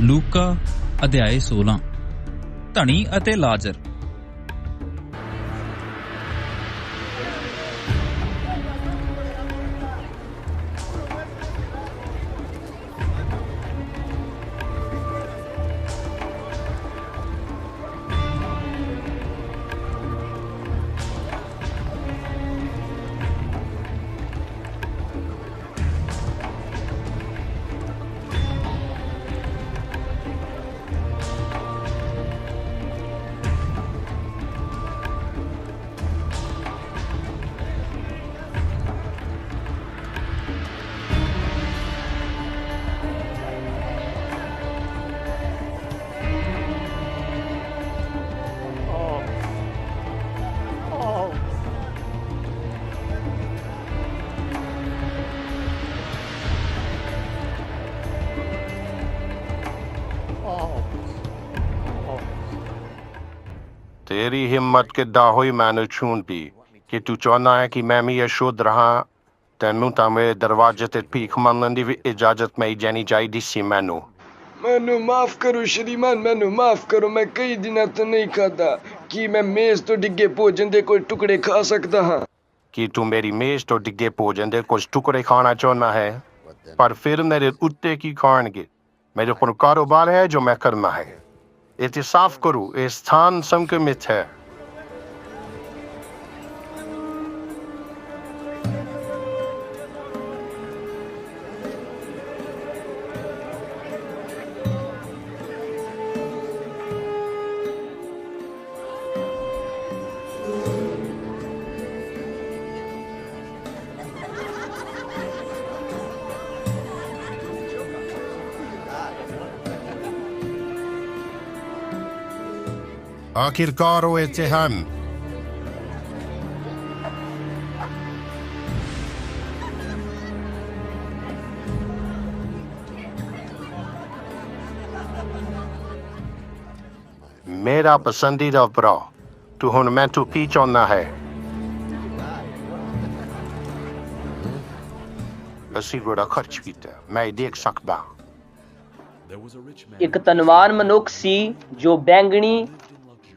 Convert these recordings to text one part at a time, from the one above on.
ਲੂਕਾ ਅਧਿਆਏ 16 ਧਣੀ ਅਤੇ ਲਾਜ਼ਰ ਤੇਰੀ ਹਿੰਮਤ ਕਿੱਦਾਂ ਹੋਈ ਮੈਨੂੰ ਛੂਣ ਦੀ? ਕਿ ਤੂੰ ਚਾਹੁੰਦਾ ਹੈ ਕਿ ਮੈਂ ਵੀ ਅਸ਼ੁੱਧ ਰਹਾ? ਤੈਨੂੰ ਤਾਂ ਮੇਰੇ ਦਰਵਾਜ਼ੇ ਤੇ ਭੀਖ ਮੰਗਣ ਦੀ ਵੀ ਇਜਾਜ਼ਤ ਮਿਲ ਜਾਣੀ ਚਾਹੀਦੀ ਸੀ ਮੈਨੂੰ। ਮੈਨੂੰ ਮਾਫ ਕਰੋ ਸ਼੍ਰੀਮਾਨ ਮੈਨੂੰ ਮਾਫ ਕਰੋ। ਮੈਂ ਕਈ ਦਿਨਾਂ ਤੋਂ ਨਹੀਂ ਖਾਦਾ ਕੀ ਮੈਂ ਮੇਜ਼ ਤੋਂ ਡਿੱਗੇ ਭੋਜਨ ਦੇ ਕੋਈ ਟੁਕੜੇ ਖਾ ਸਕਦਾ ਹਾਂ? ਕਿ ਤੂੰ ਮੇਰੀ ਮੇਜ਼ ਤੋਂ ਡਿੱਗੇ ਭੋਜਨ ਦੇ ਕੁਝ ਟੁਕੜੇ ਖਾਣਾ ਚਾਹੁੰਦਾ ਹੈ? ਪਰ ਫਿਰ ਮੇਰੇ ਉੱਤੇ ਕੀ ਖਾਣਗੇ? ਮੇਰੇ ਕੋਲ ਕਾਰੋਬਾਰ ਹੈ ਜੋ ਮੈਂ ਕਰਨਾ ਹੈ। ਇਹ ਸਾਫ਼ ਕਰੋ ਇਹ ਸਥਾਨ ਸੰਕਰਮਿਤ ਹੈ ਆਖਿਰਕਾਰ ਉਹ ਇੱਥੇ ਹਨ ਮੇਰਾ ਪਸੰਦੀਦਾ ਭਰਾ ਤੂੰ ਹੁਣ ਮੈਂ ਤੂੰ ਕੀ ਚਾਹੁੰਦਾ ਹੈ ਅਸੀਂ ਬੜਾ ਖਰਚ ਕੀਤਾ ਮੈਂ ਦੇਖ ਸਕਦਾ ਇੱਕ ਧਨਵਾਨ ਮਨੁੱਖ ਸੀ ਜੋ ਬੈਂਗਣੀ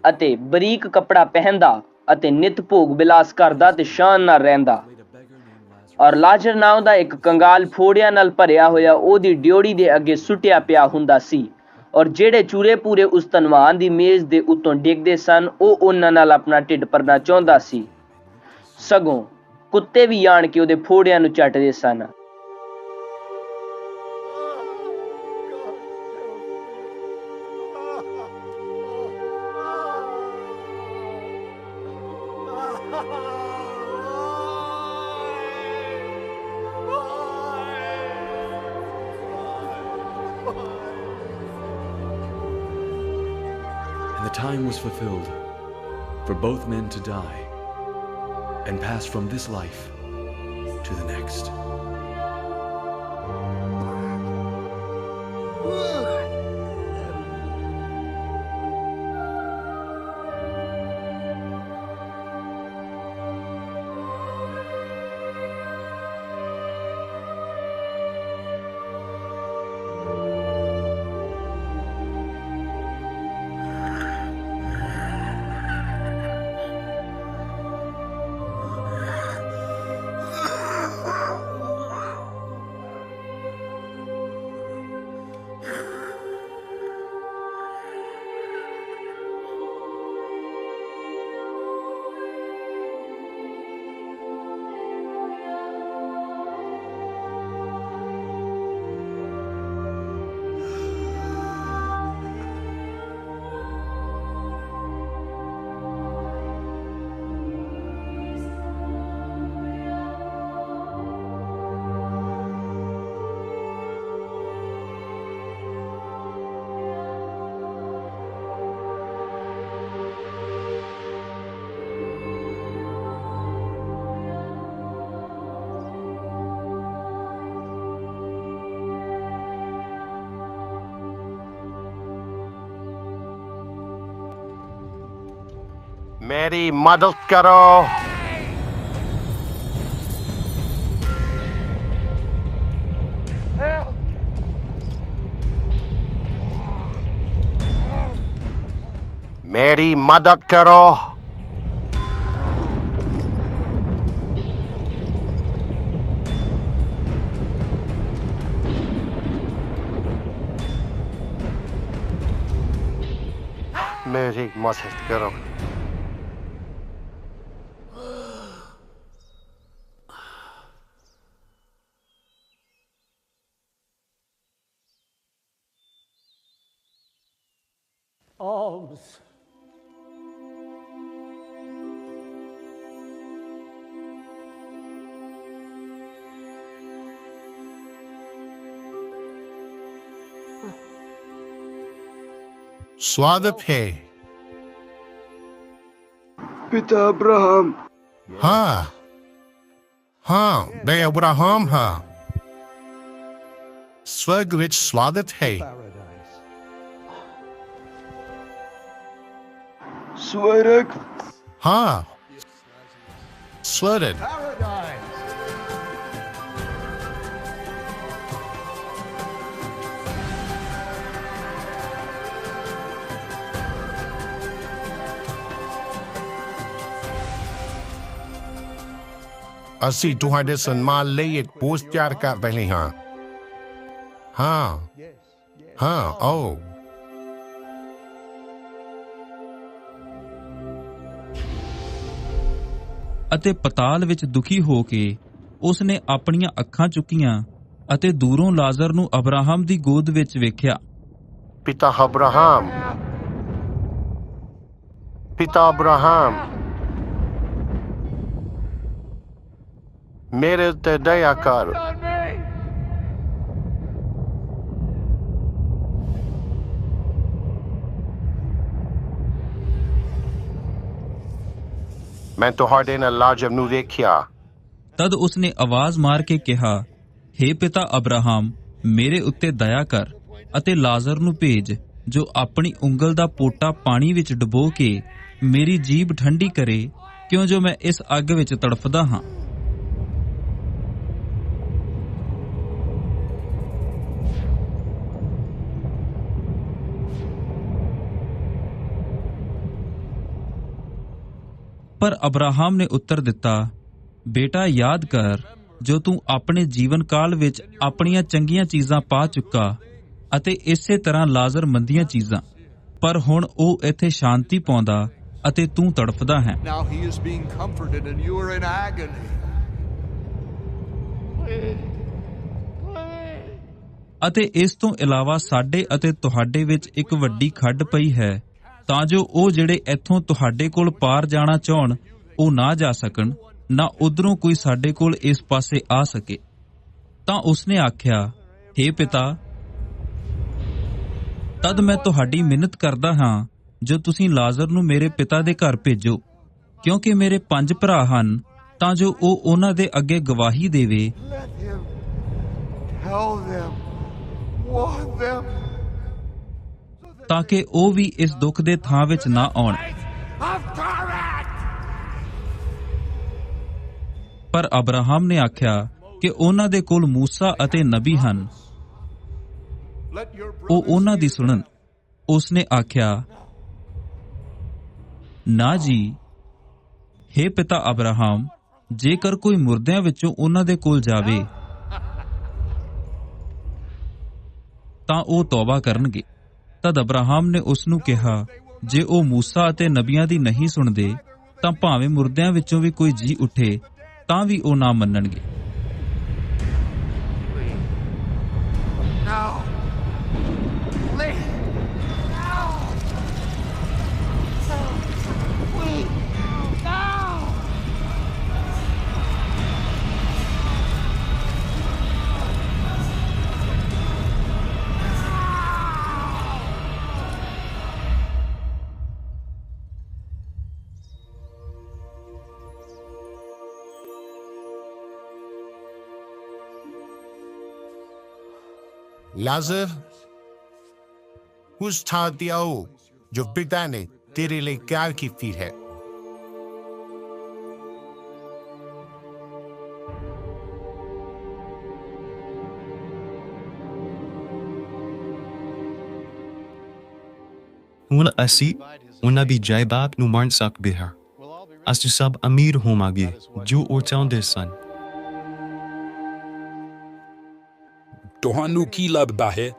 ਅਤੇ ਬਰੀਕ ਕੱਪੜਾ ਪਹਿਨਦਾ ਅਤੇ ਨਿਤ ਭੋਗ ਬਿਲਾਸ ਕਰਦਾ ਤੇ ਸ਼ਾਨ ਨਾਲ ਰਹਿੰਦਾ। ਔਰ ਲਾਜ਼ਰ ਨਾਮ ਦਾ ਇੱਕ ਕੰਗਾਲ ਫੋੜਿਆਂ ਨਾਲ ਭਰਿਆ ਹੋਇਆ ਉਹਦੀ ਡਿਉੜੀ ਦੇ ਅੱਗੇ ਸੁੱਟਿਆ ਪਿਆ ਹੁੰਦਾ ਸੀ। ਔਰ ਜਿਹੜੇ ਚੂਰੇ ਪੂਰੇ ਉਸ ਧਨਵਾਨ ਦੀ ਮੇਜ਼ ਦੇ ਉੱਤੋਂ ਡਿੱਗਦੇ ਸਨ, ਉਹ ਉਹਨਾਂ ਨਾਲ ਆਪਣਾ ਢਿੱਡ ਭਰਨਾ ਚਾਹੁੰਦਾ ਸੀ। ਸਗੋਂ ਕੁੱਤੇ ਵੀ ਆਣ ਕੇ ਉਹਦੇ ਫੋੜਿਆਂ ਨੂੰ ਚੱਟਦੇ ਸਨ। The time was fulfilled for both men to die and pass from this life to the next. ਮੇਰੀ ਮਦਦ ਕਰੋ। ਮੇਰੀ ਮਦਦ ਕਰੋ। मेरी मदद करो स्वागत है पिता अब्राहम हाँ हाँ मैं अब्राहम हाँ स्वर्ग विच स्वागत है स्वर्ग हाँ स्वर्ग ਅਸੀਂ ਤੁਹਾਡੇ ਸਨਮਾਨ ਲਈ ਇੱਕ ਪੋਸਟ ਤਿਆਰ ਕਰ ਰਹੇ ਹਾਂ। ਹਾਂ. ਹਾਂ ਆਓ। ਅਤੇ ਪਤਾਲ ਵਿੱਚ ਦੁਖੀ ਹੋ ਕੇ ਉਸ ਨੇ ਆਪਣੀਆਂ ਅੱਖਾਂ ਚੁੱਕੀਆਂ ਅਤੇ ਦੂਰੋਂ ਲਾਜ਼ਰ ਨੂੰ ਅਬਰਾਹਮ ਦੀ ਗੋਦ ਵਿੱਚ ਵੇਖਿਆ। ਪਿਤਾ ਅਬਰਾਹਮ। ਪਿਤਾ ਅਬਰਾਹਮ। ਮੇਰੇ ਉੱਤੇ ਦਇਆ ਕਰ। ਮੈਂ ਤੁਹਾਡੇ ਨਾਲ ਲਾਜਰ ਨੂੰ ਦੇਖਿਆ ਤਦ ਉਸ ਆਵਾਜ਼ ਮਾਰ ਕੇ ਕਿਹਾ हे ਪਿਤਾ ਅਬਰਾਹਮ, ਮੇਰੇ ਉੱਤੇ ਦਇਆ ਕਰ ਅਤੇ ਲਾਜ਼ਰ ਨੂੰ ਭੇਜ, ਜੋ ਆਪਣੀ ਉਂਗਲ ਦਾ ਪੋਟਾ ਪਾਣੀ ਵਿੱਚ ਡੁਬੋ ਕੇ ਮੇਰੀ ਜੀਭ ਠੰਡੀ ਕਰੇ, ਕਿਉਂ ਜੋ ਮੈਂ ਇਸ ਅੱਗ ਵਿੱਚ ਤੜਫਦਾ ਹਾਂ? ਪਰ ਅਬਰਾਹਮ ਨੇ ਉੱਤਰ ਦਿੱਤਾ ਬੇਟਾ ਯਾਦ ਕਰ ਜੋ ਤੂੰ ਆਪਣੇ ਜੀਵਨ ਕਾਲ ਵਿੱਚ ਆਪਣੀਆਂ ਚੰਗੀਆਂ ਚੀਜ਼ਾਂ ਪਾ ਚੁੱਕਾ ਅਤੇ ਇਸੇ ਤਰ੍ਹਾਂ ਲਾਜ਼ਰ ਮੰਦੀਆਂ ਚੀਜ਼ਾਂ ਪਰ ਹੁਣ ਉਹ ਇੱਥੇ ਸ਼ਾਂਤੀ ਪਾਉਂਦਾ ਅਤੇ ਤੂੰ ਤੜਫਦਾ ਹੈ. ਅਤੇ ਇਸ ਤੋਂ ਇਲਾਵਾ ਸਾਡੇ ਅਤੇ ਤੁਹਾਡੇ ਵਿੱਚ ਇੱਕ ਵੱਡੀ ਖੱਡ ਪਈ ਹੈ ਤਾਂ ਜੋ ਉਹ ਜਿਹੜੇ ਇੱਥੋਂ ਤੁਹਾਡੇ ਕੋਲ ਪਾਰ ਜਾਣਾ ਚਾਹਣ ਉਹ ਨਾ ਜਾ ਸਕਣ ਨਾ ਉਧਰੋਂ ਕੋਈ ਸਾਡੇ ਕੋਲ ਇਸ ਪਾਸੇ ਆ ਸਕੇ ਤਾਂ ਉਸਨੇ ਆਖਿਆ हे ਪਿਤਾ ਤਦ ਮੈਂ ਤੁਹਾਡੀ ਮਿਹਨਤ ਕਰਦਾ ਹਾਂ ਜੋ ਤੁਸੀਂ ਲਾਜ਼ਰ ਨੂੰ ਮੇਰੇ ਪਿਤਾ ਦੇ ਘਰ ਭੇਜੋ ਕਿਉਂਕਿ ਮੇਰੇ ਪੰਜ ਭਰਾ ਹਨ ਤਾਂ ਜੋ ਉਹ ਉਹਨਾਂ ਦੇ ਅੱਗੇ ਗਵਾਹੀ ਦੇਵੇ tell them, warn them. ਤਾਂ ਕਿ ਉਹ ਵੀ ਇਸ ਦੁੱਖ ਦੇ ਥਾਂ ਵਿੱਚ ਨਾ ਆਉਣ। ਪਰ ਅਬਰਾਹਮ ਨੇ ਆਖਿਆ ਕਿ ਉਹਨਾਂ ਦੇ ਕੋਲ ਮੂਸਾ ਅਤੇ ਨਬੀ ਹਨ। ਉਹ ਉਹਨਾਂ ਦੀ ਸੁਣਨ। ਉਸਨੇ ਆਖਿਆ, ਨਾ ਜੀ हे ਪਿਤਾ ਅਬਰਾਹਮ, ਜੇਕਰ ਕੋਈ ਮੁਰਦਿਆਂ ਵਿੱਚੋਂ ਉਹਨਾਂ ਦੇ ਕੋਲ ਜਾਵੇ, ਤਾਂ ਉਹ ਤੌਬਾ ਕਰਨਗੇ। ਤਦ ਅਬਰਾਹਮ ਨੇ ਉਸ ਨੂੰ ਕਿਹਾ, ਜੇ ਉਹ ਮੂਸਾ ਅਤੇ ਨਬੀਆਂ ਦੀ ਨਹੀਂ ਸੁਣਦੇ, ਤਾਂ ਭਾਵੇਂ ਮੁਰਦਿਆਂ ਵਿੱਚੋਂ ਵੀ ਕੋਈ ਜੀ ਉੱਠੇ, ਤਾਂ ਵੀ ਉਹ ਨਾ ਮੰਨਣਗੇ। ਲਾਜ਼ਰ ਉਸ ਥਾਂ ਤੇ ਆਓ ਜੋ ਪਿਤਾ ਨੇ ਤੇਰੇ ਲਈ ਤਿਆਰ ਕੀਤੀ ਹੈ ਹੁਣ ਅਸੀਂ ਉਹਨਾਂ ਦੀ ਜਾਇਦਾਦ ਨੂੰ ਮਾਣ ਸਕਦੇ ਹਾਂ ਅਸੀਂ ਸਭ ਅਮੀਰ ਹੋਵਾਂਗੇ ਜੋ ਉਹ ਤੁਹਾਨੂੰ ਕੀ ਲੱਗਦਾ ਹੈ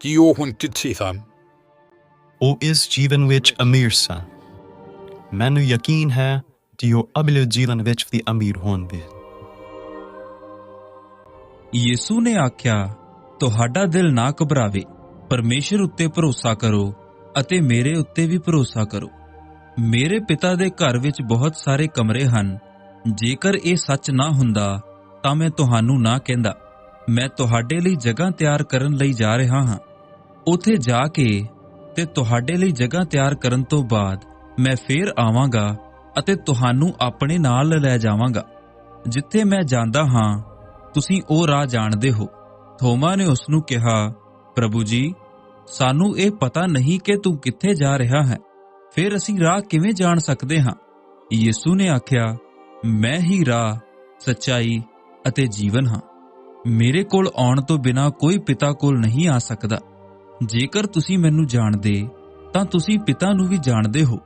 ਕਿ ਉਹ ਹੁਣ ਕਿੱਥੇ ਸਨ ਉਹ ਇਸ ਜੀਵਨ ਵਿੱਚ ਅਮੀਰ ਸਨ ਮੈਨੂੰ ਯਕੀਨ ਹੈ ਕਿ ਉਹ ਅਗਲੇ ਜੀਵਨ ਵਿੱਚ ਵੀ ਅਮੀਰ ਹੋਣਗੇ ਯਿਸੂ ਨੇ ਆਖਿਆ ਤੁਹਾਡਾ ਦਿਲ ਨਾ ਘਬਰਾਵੇ ਪਰਮੇਸ਼ਰ ਉੱਤੇ ਭਰੋਸਾ ਕਰੋ ਅਤੇ ਮੇਰੇ ਉੱਤੇ ਵੀ ਭਰੋਸਾ ਕਰੋ ਮੇਰੇ ਪਿਤਾ ਦੇ ਘਰ ਵਿੱਚ ਬਹੁਤ ਸਾਰੇ ਕਮਰੇ ਹਨ ਜੇਕਰ ਇਹ ਸੱਚ ਨਾ ਹੁੰਦਾ ਤਾਂ ਮੈਂ ਤੁਹਾਨੂੰ ਨਾ ਕਹਿੰਦਾ ਮੈਂ ਤੁਹਾਡੇ ਲਈ ਜਗ੍ਹਾ ਤਿਆਰ ਕਰਨ ਲਈ ਜਾ ਰਿਹਾ ਹਾਂ। ਉੱਥੇ ਜਾ ਕੇ ਤੇ ਤੁਹਾਡੇ ਲਈ ਜਗ੍ਹਾ ਤਿਆਰ ਕਰਨ ਤੋਂ ਬਾਅਦ ਮੈਂ ਫੇਰ ਆਵਾਂਗਾ ਅਤੇ ਤੁਹਾਨੂੰ ਆਪਣੇ ਨਾਲ ਲੈ ਜਾਵਾਂਗਾ। ਜਿੱਥੇ ਮੈਂ ਜਾਂਦਾ ਹਾਂ, ਤੁਸੀਂ ਉਹ ਰਾਹ ਜਾਣਦੇ ਹੋ। ਥੋਮਾ ਨੇ ਉਸ ਨੂੰ ਕਿਹਾ, ਪ੍ਰਭੂ ਜੀ, ਸਾਨੂੰ ਇਹ ਪਤਾ ਨਹੀਂ ਕਿ ਤੂੰ ਕਿੱਥੇ ਜਾ ਰਿਹਾ ਹੈ। ਫਿਰ ਅਸੀਂ ਰਾਹ ਕਿਵੇਂ ਜਾਣ ਸਕਦੇ ਹਾਂ? ਯਿਸੂ ਨੇ ਆਖਿਆ, ਮੈਂ ਹੀ ਰਾਹ, ਸੱਚਾਈ ਅਤੇ ਜੀਵਨ ਹਾਂ। ਮੇਰੇ ਕੋਲ ਆਉਣ ਤੋਂ ਬਿਨਾ ਕੋਈ ਪਿਤਾ ਕੋਲ ਨਹੀਂ ਆ ਸਕਦਾ। ਜੇਕਰ ਤੁਸੀਂ ਮੈਨੂੰ ਜਾਣਦੇ, ਤਾਂ ਤੁਸੀਂ ਪਿਤਾ ਨੂੰ ਵੀ ਜਾਣਦੇ ਹੋ।